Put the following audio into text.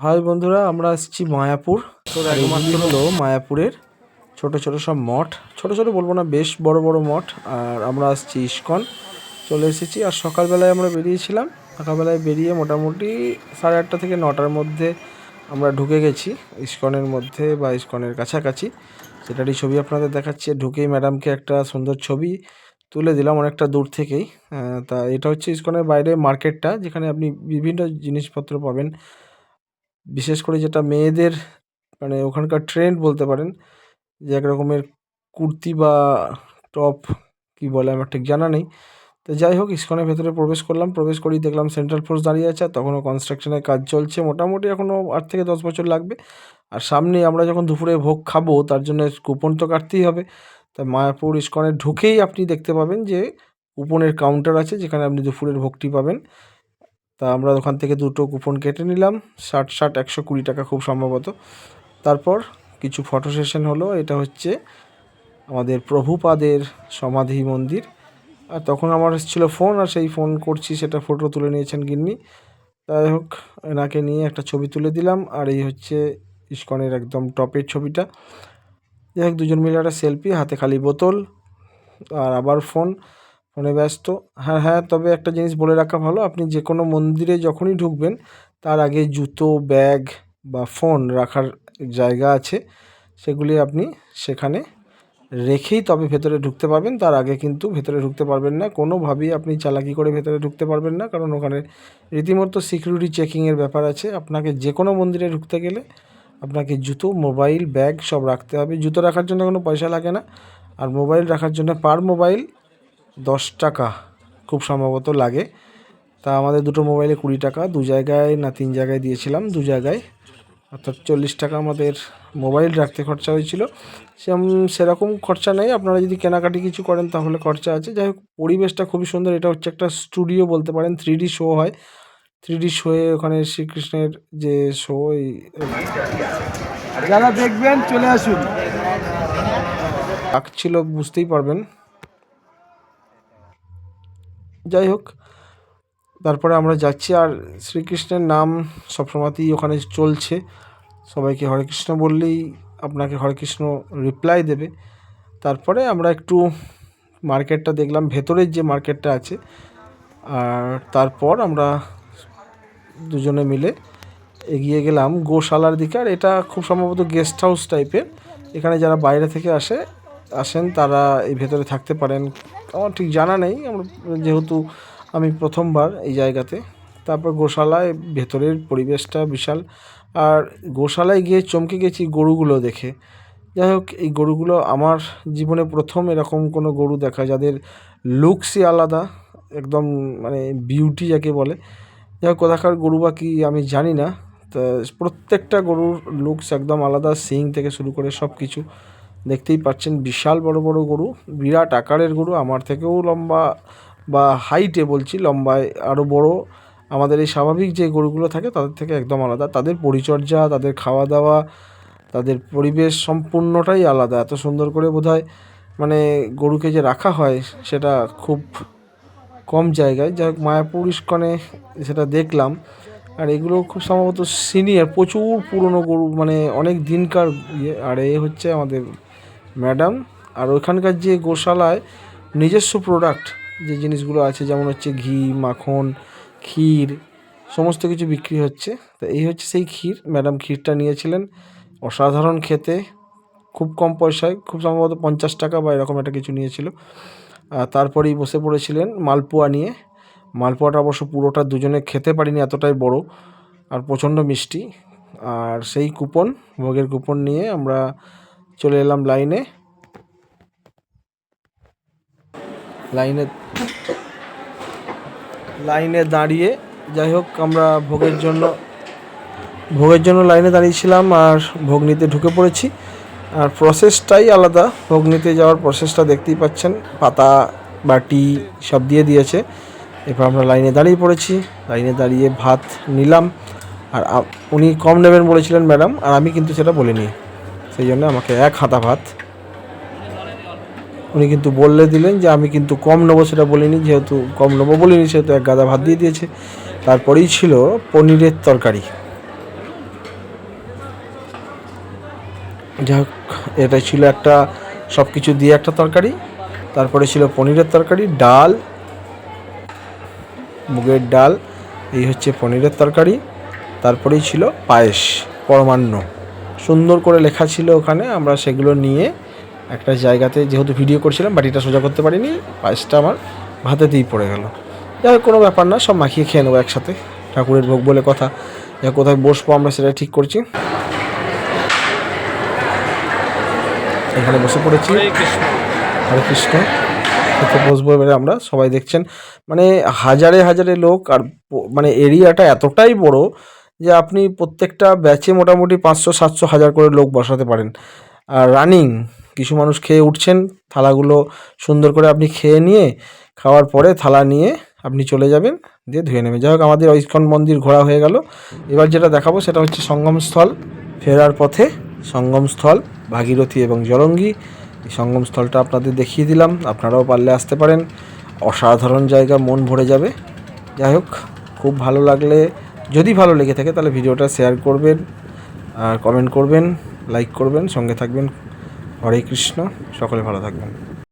High বন্ধুরা আমরা আসছি মায়াপুর। আর এইগুলি হলো মায়াপুরের ছোট ছোট সব মঠ। ছোট ছোট বলব না বেশ বড় বড় মঠ। আর আমরা আসছি ইস্কন। চলে এসেছি। আর সকালবেলায় আমরা বেরিয়েছিলাম। সকালবেলায় বেরিয়ে মোটামুটি সাড়ে আটটা থেকে নটার মধ্যে আমরা ঢুকে গেছি ইস্কনের মধ্যে বা ইস্কনের কাছাকাছি। সেটারই ছবি আপনাদের দেখাচ্ছি। ঢুকেই ম্যাডামকে একটা সুন্দর ছবি তুলে দিলাম অনেকটা দূর থেকেই। তা এটা হচ্ছে ইস্কনের বাইরে মার্কেটটা যেখানে আপনি বিভিন্ন জিনিসপত্র পাবেন। বিশেষ করে যেটা মেয়েদের মানে ওখানকার ট্রেন্ড বলতে পারেন, যে এক রকমের কুর্তি বা টপ কি বলে আমার ঠিক জানা নেই। তো যাই হোক, ইস্কনের ভেতরে প্রবেশ করলাম, প্রবেশ করেই দেখলাম সেন্ট্রাল ফোর্স দাঁড়িয়ে আছে তখনও কনস্ট্রাকশনের কাজ চলছে। মোটামুটি এখনও আট থেকে দশ বছর লাগবে। আর সামনে আমরা যখন দুপুরে ভোগ খাব, তার জন্য কুপন তো কাটতেই হবে। তা মায়াপুর ইস্কনে ঢুকেই আপনি দেখতে পাবেন যে কুপনের কাউন্টার আছে, যেখানে আপনি দুপুরের ভোগটি পাবেন। তা আমরা ওখান থেকে দুটো কুপন কেটে নিলাম, ষাট ষাট একশো কুড়ি টাকা খুব সম্ভবত। তারপর কিছু ফটো সেশন হলো, এটা হচ্ছে আমাদের প্রভুপাদের সমাধি মন্দির। আর তখন আমার এসেছিল ফোন আর সেই ফোন করছি, সেটা ফটো তুলে নিয়েছেন গিন্নি। যাই হোক, এনাকে নিয়ে একটা ছবি তুলে দিলাম, আর এই হচ্ছে ইস্কনের একদম টপের ছবিটা। যাই হোক, দুজন মিলে একটা সেলফি হাতে খালি বোতল, আর আবার ফোন ফোনে ব্যস্ত। হ্যাঁ হ্যাঁ তবে একটা জিনিস বলে রাখা ভালো, আপনি যে কোনো মন্দিরে যখনই ঢুকবেন, তার আগে জুতো, ব্যাগ বা ফোন রাখার জায়গা আছে, সেগুলি আপনি সেখানে রেখেই তবে ভেতরে ঢুকতে পারবেন। তার আগে কিন্তু ভেতরে ঢুকতে পারবেন না, কোনোভাবেই আপনি চালাকি করে ভেতরে ঢুকতে পারবেন না, কারণ ওখানে রীতিমতো সিকিউরিটি চেকিংয়ের ব্যাপার আছে। আপনাকে যে কোনো মন্দিরে ঢুকতে গেলে আপনাকে জুতো, মোবাইল, ব্যাগ সব রাখতে হবে। জুতো রাখার জন্য কোনো পয়সা লাগে না, আর মোবাইল রাখার জন্য পার মোবাইল দশ টাকা খুব সম্ভবত লাগে। তা আমাদের দুটো মোবাইলে কুড়ি টাকা দু জায়গায় না তিন জায়গায় দিয়েছিলাম দু জায়গায়। অর্থাৎ চল্লিশ টাকা আমাদের মোবাইল রাখতে খরচা হয়েছিল। সেরকম সেরকম খরচা নেই। আপনারা যদি কেনাকাটি কিছু করেন তাহলে খরচা আছে। যাই হোক পরিবেশটা খুবই সুন্দর। এটা হচ্ছে একটা স্টুডিও বলতে পারেন থ্রি ডি শো হয়। থ্রি ডি শোয়ে ওখানে শ্রীকৃষ্ণের যে শো যারা দেখবেন চলে আসুন। ছিল বুঝতেই পারবেন। যাই হোক, তারপরে আমরা যাচ্ছি আর শ্রীকৃষ্ণের নাম সবসময়তেই ওখানে চলছে। সবাইকে হরে কৃষ্ণ বললেই আপনাকে হরে কৃষ্ণ রিপ্লাই দেবে। তারপরে আমরা একটু মার্কেটটা দেখলাম, ভেতরের যে মার্কেটটা আছে। আর তারপর আমরা দুজনে মিলে এগিয়ে গেলাম গোশালার দিকে। আর এটা খুব সম্ভবত গেস্ট হাউস টাইপের এখানে যারা বাইরে থেকে আসে, আসেন, তারা এই ভেতরে থাকতে পারেন। আমার ঠিক জানা নেই, আমরা যেহেতু আমি প্রথমবার এই জায়গাতে। তারপর গোশালায় ভেতরের পরিবেশটা বিশাল। আর গোশালায় গিয়ে চমকে গেছি গরুগুলো দেখে। যাই হোক, এই গরুগুলো আমার জীবনে প্রথম এরকম কোনো গরু দেখা। যাদের লুকসই আলাদা, একদম মানে বিউটি যাকে বলে। যাই হোক, কোথাকার গরু বা কি আমি জানি না। তা প্রত্যেকটা গরুর লুকস একদম আলাদা সিং থেকে শুরু করে সব কিছু দেখতেই পাচ্ছেন বিশাল বড় বড় গরু, বিরাট আকারের গরু, আমার থেকেও লম্বা বা হাইটে বলছি, লম্বায় আরও বড়। আমাদের এই স্বাভাবিক যে গরুগুলো থাকে তাদের থেকে একদম আলাদা। তাদের পরিচর্যা, তাদের খাওয়া দাওয়া তাদের পরিবেশ সম্পূর্ণটাই আলাদা। এত সুন্দর করে বোধহয় মানে গরুকে যে রাখা হয় সেটা খুব কম জায়গায়। যাই হোক, মায়াপুর ইস্কনে সেটা দেখলাম। আর এগুলো খুব সম্ভবত সিনিয়র, প্রচুর পুরনো গরু মানে অনেক দিনকার ইয়ে। আর এ হচ্ছে আমাদের ম্যাডাম, আর ওইখানকার যে গোশালায় নিজস্ব প্রোডাক্ট যে জিনিসগুলো আছে, যেমন হচ্ছে ঘি, মাখন, ক্ষীর, সমস্ত কিছু বিক্রি হচ্ছে। তো এই হচ্ছে সেই ক্ষীর। ম্যাডাম ক্ষীরটা নিয়েছিলেন অসাধারণ খেতে। খুব কম পয়সায়, খুব সম্ভবত পঞ্চাশ টাকা বা এরকম একটা কিছু নিয়েছিল। আর তারপরেই বসে পড়েছিলেন মালপোয়া নিয়ে। মালপোয়াটা অবশ্য পুরোটা দুজনে খেতে পারিনি, এতটাই বড় আর প্রচণ্ড মিষ্টি। আর সেই কুপন ভোগের কুপন নিয়ে আমরা চলে এলাম লাইনে লাইনে লাইনে দাঁড়িয়ে, যাই হোক, আমরা ভোগের জন্য ভোগের জন্য লাইনে দাঁড়িয়েছিলাম আর ভোগ নিতে ঢুকে পড়েছি। আর প্রসেসটাই আলাদা। ভোগ নিতে যাওয়ার প্রসেসটা দেখতেই পাচ্ছেন, পাতা, বাটি সব দিয়ে দিয়েছে। এরপর আমরা লাইনে দাঁড়িয়ে পড়েছি। লাইনে দাঁড়িয়ে ভাত নিলাম। আর উনি কম নেবেন বলেছিলেন ম্যাডাম, আর আমি কিন্তু সেটা বলিনি। সেই জন্য আমাকে এক হাতা ভাত। উনি কিন্তু বললে দিলেন যে, আমি কিন্তু কম নেব সেটা বলিনি, যেহেতু কম নেব বলিনি, সেহেতু এক গাদা ভাত দিয়ে দিয়েছে। তারপরেই ছিল পনিরের তরকারি। যাই হোক এটাই ছিল একটা সব কিছু দিয়ে একটা তরকারি। তারপরে ছিল পনিরের তরকারি, ডাল, মুগের ডাল, এই হচ্ছে পনিরের তরকারি। তারপরেই ছিল পায়েস, পরমান্ন। সুন্দর করে লেখা ছিল ওখানে। আমরা সেগুলো নিয়ে একটা জায়গাতে যেহেতু ভিডিও করছিলাম বাটিটা সোজা করতে পারিনি পায়েসটা আমার ভাতেতেই পড়ে গেল। যাই হোক কোনো ব্যাপার না সব মাখিয়ে খেয়ে নেব একসাথে। ঠাকুরের ভোগ বলে কথা। যা কোথায় বসবো আমরা সেটা ঠিক করছি। এখানে বসে পড়েছি। হরে কৃষ্ণ। খেতে বসবো এবারে আমরা সবাই দেখছেন। মানে হাজারে হাজারে লোক আর মানে এরিয়াটা এতটাই বড় যে আপনি প্রত্যেকটা ব্যাচে মোটামুটি পাঁচশো, সাতশো, হাজার করে লোক বসাতে পারেন। আর রানিং কিছু মানুষ খেয়ে উঠছেন, থালাগুলো সুন্দর করে আপনি খেয়ে নিয়ে, খাওয়ার পরে থালা নিয়ে আপনি চলে যাবেন, দিয়ে ধুয়ে নেবেন। যাই হোক, আমাদের ইস্কন মন্দির ঘোরা হয়ে গেল। এবার যেটা দেখাবো সেটা হচ্ছে সঙ্গমস্থল। ফেরার পথে সঙ্গমস্থল, ভাগীরথী এবং জলঙ্গি। এই সঙ্গমস্থলটা আপনাদের দেখিয়ে দিলাম, আপনারাও পারলে আসতে পারেন। অসাধারণ জায়গা, মন ভরে যাবে। যাই হোক, খুব ভালো লাগলে যদি ভালো লেগে থাকে তাহলে ভিডিওটা শেয়ার করবেন, আর কমেন্ট করবেন লাইক করবেন, সঙ্গে থাকবেন। হরে কৃষ্ণ, সকলে ভালো থাকবেন।